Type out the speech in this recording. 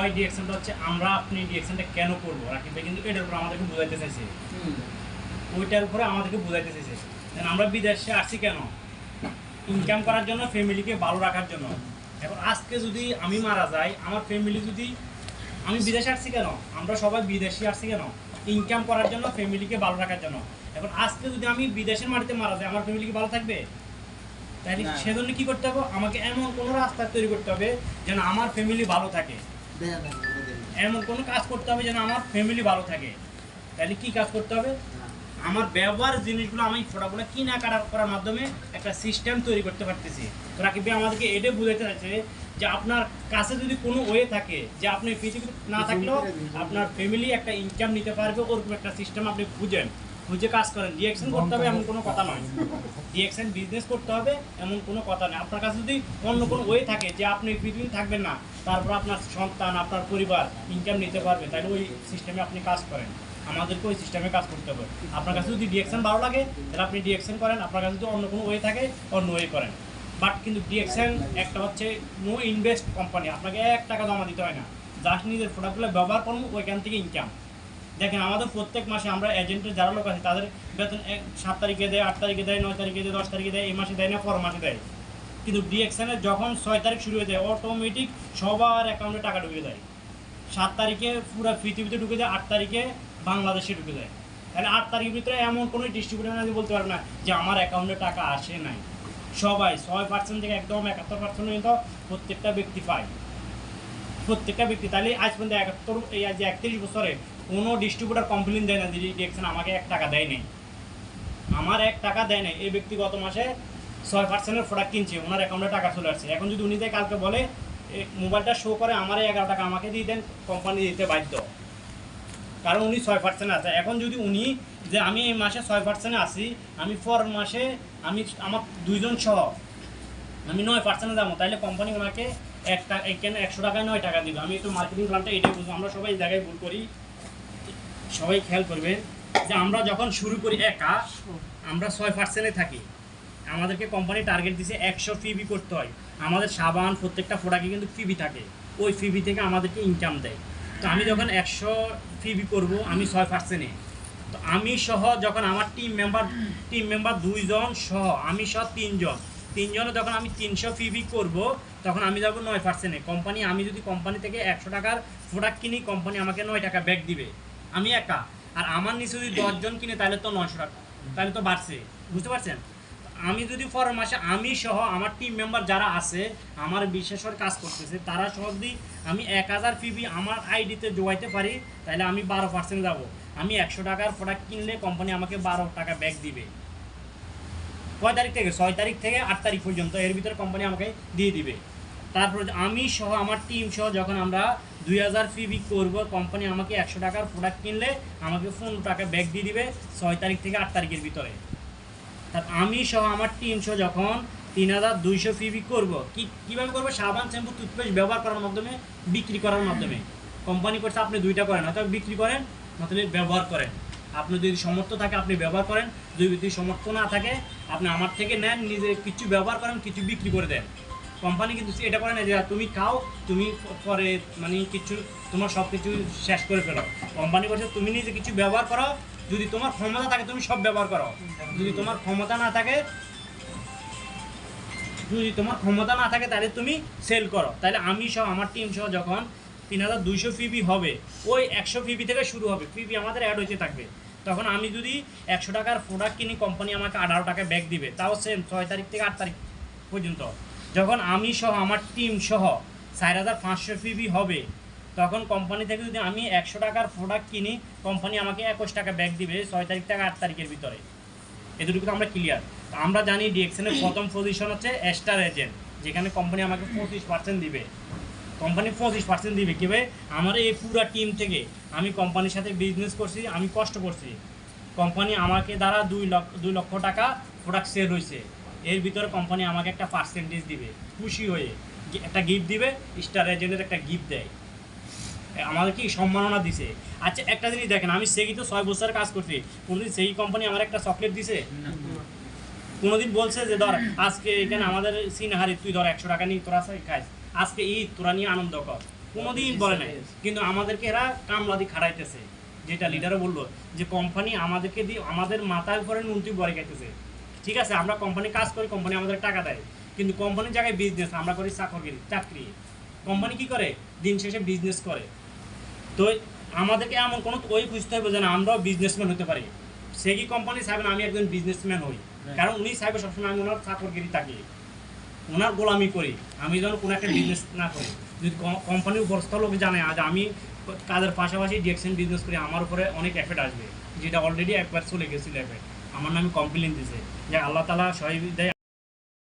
Why ডিএকশনটা হচ্ছে আমরা আপনি ডিএকশনটা কেন করব? রাকিব ভাই কিন্তু এটার উপর আমাদেরকে বোঝাইতে চাইছে। ওইটার উপরে আমাদেরকে বোঝাইতে চাইছে। দেন আমরা বিদেশে আসছি কেন? ইনকাম করার জন্য ফ্যামিলিকে ভালো রাখার জন্য। এখন আজকে যদি আমি মারা যাই আমার ফ্যামিলি যদি আমি বিদেশে আসছি কেন? আমরা সবাই বিদেশি আসছি কেন? ইনকাম করার জন্য ফ্যামিলিকে ভালো রাখার জন্য। এখন আজকে যদি আমি বিদেশের মাটিতে মারা যাই আমার ফ্যামিলি কি ভালো থাকবে? তাহলে। সেজন্য কি করতে হবে? আমাকে এমন কোনো রাস্তা তৈরি করতে হবে যেন আমার ফ্যামিলি ভালো থাকে। এমন কোনো কাজ করতে হবে যেন আমার ফ্যামিলি ভালো থাকে। তাহলে কি কাজ করতে হবে? আমার ব্যবহার জিনিসগুলো আমি ফটোগুলো কিনা কাটা করার মাধ্যমে একটা সিস্টেম তৈরি করতে পারতেছি। রাকিব ভাই আমাদেরকে এটা বুঝাতে চাইছে যে আপনার কাছে যদি কোনো ওয়ে থাকে যে আপনি পৃথিবীতে না থাকলেও আপনার ফ্যামিলি একটা ইনকাম নিতে পারবে ওরকম একটা সিস্টেম আপনি খুঁজেন। খুঁজে কাজ করেন। রিয়াকশন করতে হবে এমন কোনো কথা নয়। রিয়াকশন বিজনেস করতে হবে এমন কোনো কথা নেই আপনার কাছে যদি অন্য কোনো ওয়ে থাকে যে আপনি পৃথিবী থাকবেন না তারপর আপনার সন্তান আপনার পরিবার ইনকাম নিতে পারবে তাহলে ওই সিস্টেমে আপনি কাজ করেন। আমাদেরকে ওই সিস্টেমে কাজ করতে হবে। আপনার কাছে যদি ডিএকশন ভালো লাগে তাহলে আপনি ডিএকশন করেন। আপনার কাছে যদি অন্য কোনো ওয়ে থাকে অন্য ওয়ে করেন। বাট কিন্তু ডিএকশন একটা হচ্ছে নো ইনভেস্ট কোম্পানি আপনাকে এক টাকা জমা দিতে হয় না। জাস্ট নিজের প্রোডাক্টগুলো ব্যবহার করুন ওইখান থেকে ইনকাম দেখেন আমাদের প্রত্যেক মাসে আমরা এজেন্টের যারা লোক আছে, তাদের বেতন সাত তারিখে দেয়, আট তারিখে দেয়, নয় তারিখে দেয়, দশ তারিখে দেয়, এই মাসে দেয় না পর মাসে দেয়। কিন্তু ডিএকশনের যখন ছয় তারিখ শুরু হয়ে যায় অটোমেটিক সবার অ্যাকাউন্টে টাকা ঢুকে যায়। সাত তারিখে পুরো পৃথিবীতে ঢুকে যায়, আট তারিখে বাংলাদেশে ঢুকে যায়। তাহলে আট তারিখের ভিতরে এমন কোনো ডিস্ট্রিবিউটার আমি বলতে পারবে না যে আমার অ্যাকাউন্টে টাকা আসে নাই। সবাই, ছয় পার্সেন্ট থেকে একদম একাত্তর পার্সেন্ট পর্যন্ত প্রত্যেকটা ব্যক্তি পায়। প্রত্যেকটা ব্যক্তি, তাহলে আজ পর্যন্ত একাত্তর, এই আজ একত্রিশ বছরে কোনো ডিস্ট্রিবিউটার কমপ্লেন দেয় না যে ডিএকশন আমাকে এক টাকা দেয় নাই। আমার এক টাকা দেয় নাই, এই ব্যক্তি গত মাসে ছয় পার্সেন্টের প্রোডাক্ট কিনছে, ওনার অ্যাকাউন্টে টাকা চলে আসছে। এখন যদি উনি দেয় কালকে বলে মোবাইলটা শো করে আমার এগারো টাকা আমাকে দিয়ে দেন কোম্পানি দিতে বাধ্য। কারণ উনি ছয় পার্সেন্ট আছে। এখন যদি উনি যে আমি এই মাসে ছয় পার্সেন্টে আসি আমি পর মাসে আমি আমার দুইজন সহ আমি নয় পার্সেন্টে যাব তাহলে কোম্পানি ওনাকে এক টাকা একশো টাকায় নয় টাকা দিবে। আমি একটু মার্কেটিং প্ল্যানটা এটাই বুঝব। আমরা সবাই জায়গায় ভুল করি। সবাই খেয়াল করবে যে আমরা যখন শুরু করি একা, আমরা ছয় পার্সেন্টে থাকি। আমাদেরকে কোম্পানি টার্গেট দিছে একশো ফিবি করতে হয়। আমাদের সাবান প্রত্যেকটা প্রোডাক্টে কিন্তু ফিবি থাকে। ওই ফিবি থেকে আমাদেরকে ইনকাম দেয়। তো আমি যখন একশো ফিবি করব, আমি ছয় পার্সেন্টে তো আমি সহ যখন আমার টিম মেম্বার টিম মেম্বার দুইজন সহ, আমি সহ তিনজন। তিনজনে যখন আমি তিনশো ফিবি করব, তখন আমি যাব নয় পার্সেন্টে কোম্পানি আমি যদি কোম্পানি থেকে একশো টাকার প্রোডাক্ট কিনি কোম্পানি আমাকে নয় টাকা ব্যাক দিবে। আমি একা। আর আমার নিচে যদি দশজন কিনে, তাহলে তো নশো টাকা। তাহলে তো বাড়ছে। বুঝতে পারছেন? আমি যদি পরের মাসে আমি সহ আমার টিম মেম্বার যারা আছে, আমার বিশেষর কাজ করতেছে, তারা সহ যদি আমি এক হাজার পিবি আমার আইডিতে জোগাইতে পারি, তাহলে আমি বারো পার্সেন্ট যাব। আমি একশো টাকার প্রোডাক্ট কিনলে কোম্পানি আমাকে বারো টাকা ব্যাক দিবে। কয় তারিখ থেকে? ছয় তারিখ থেকে আট তারিখ পর্যন্ত এর ভিতরে কোম্পানি আমাকে দিয়ে দিবে। তারপর আমি সহ আমার টিম সহ যখন আমরা দুই হাজার পিবি করব কোম্পানি আমাকে একশো টাকার প্রোডাক্ট কিনলে আমাকে পনেরো টাকা ব্যাক দিয়ে দিবে ছয় তারিখ থেকে আট তারিখের ভিতরে। তার আমি সহ আমার টিম সহ যখন তিন হাজার দুইশো পিবি করব, কী, কীভাবে করব? সাবান শ্যাম্পু টুথপেস্ট ব্যবহার করার মাধ্যমে, বিক্রি করার মাধ্যমে। কোম্পানি করছে, আপনি দুইটা করেন অথবা বিক্রি করেন নতুন ব্যবহার করেন। আপনি যদি সমর্থ থাকে, আপনি ব্যবহার করেন। যদি সমর্থ না থাকে, আপনি আমার থেকে নেন, নিজে কিছু ব্যবহার করেন, কিছু বিক্রি করে দেন। কোম্পানি কিন্তু এটা করে না যে তুমি খাও, তুমি পরে মানে কিছু, তোমার সব কিছু শেষ করে ফেলো। কোম্পানি করছে তুমি নিজে কিছু ব্যবহার করো, যদি তোমার ক্ষমতা থাকে, তুমি সব ব্যবহার করো। যদি তোমার ক্ষমতা না থাকে, যদি তোমার ক্ষমতা না থাকে, তাহলে তুমি সেল করো। তাহলে আমি সহ, আমার টিম সহ যখন তিন হাজার দুইশো ফিবি হবে, ওই একশো ফিবি থেকে শুরু হবে। ফিবি আমাদের অ্যাড হইতে থাকবে। তখন আমি যদি একশো টাকার প্রোডাক্ট কিনি কোম্পানি আমাকে আঠারো টাকা ব্যাক দিবে। তাও সেম ছয় তারিখ থেকে আট তারিখ পর্যন্ত। যখন আমি সহ আমার টিম সহ চার হাজার পাঁচশো ফিবি হবে, তখন কোম্পানি থেকে যদি আমি একশো টাকার প্রোডাক্ট কিনি কোম্পানি আমাকে একুশ টাকা ব্যাক দিবে ছয় তারিখ থেকে আট তারিখের ভিতরে। এ এতটুকু তো আমরা ক্লিয়ার আমরা জানি ডিএক্সএনের প্রথম পজিশন হচ্ছে স্টার এজেন্ট যেখানে কোম্পানি আমাকে পঁচিশ পার্সেন্ট দিবে। কোম্পানি পঁচিশ পার্সেন্ট দিবে কীভাবে আমার এই পুরো টিম থেকে আমি কোম্পানির সাথে বিজনেস করছি, আমি কষ্ট করছি। কোম্পানি আমাকে দ্বারা দুই লক্ষ দুই লক্ষ টাকা প্রোডাক্ট সেল হয়েছে এর ভিতরে কোম্পানি আমাকে একটা পার্সেন্টেজ দিবে, খুশি হয়ে একটা গিফট দিবে স্টার এজেন্টের একটা গিফট দেয়। আমাদের কি সম্মাননা দিছে? আচ্ছা একটা জিনিস দেখেন, আমি সেই তো ছয় বছর কাজ করছি, কোনোদিন সেই কোম্পানি আমার একটা চকলেট দিছে? কোনোদিন বলছে যে, ধর, আজকে এখানে আমাদের সিনহারি তুই ধর একশো টাকা নিয়ে তোরা খাইস। আজকে ঈদ, তোরা নিয়ে আনন্দ কর। কোনোদিন বলে নাই। কিন্তু আমাদেরকে এরা কামলাদি খাড়াইতেছে। যেটা লিডারও বলল যে কোম্পানি আমাদেরকে দিয়ে, আমাদের মাথার উপরে নুনটি বরে খাইতেছে। ঠিক আছে আমরা কোম্পানি কাজ করি কোম্পানি আমাদের টাকা দেয়। কিন্তু কোম্পানির জায়গায় বিজনেস আমরা করি চাকরি চাকরি। কোম্পানি কি করে? দিন শেষে বিজনেস করে। তো আমাদেরকে এমন কোনো ওই খুঁজতে হবে যে না আমরাও বিজনেসম্যান হতে পারি। সে কি কোম্পানি না আমি একজন বিজনেসম্যান হই। কারণ উনি চাইবে সবসময় আমি ওনার চাকরগিরি থাকি। ওনার গোলামি করি। আমি যেন কোনো একটা বিজনেস না করি। যদি কোম্পানির উপরস্থ লোক জানে আজ আমি কাজের পাশাপাশি ডিএকশন বিজনেস করি আমার উপরে অনেক এফেক্ট আসবে। যেটা অলরেডি একবার চলে গেছিল এফেক্ট আমার নামে কমপ্লেন দিছে। যে আল্লাহ তালা সহিদায়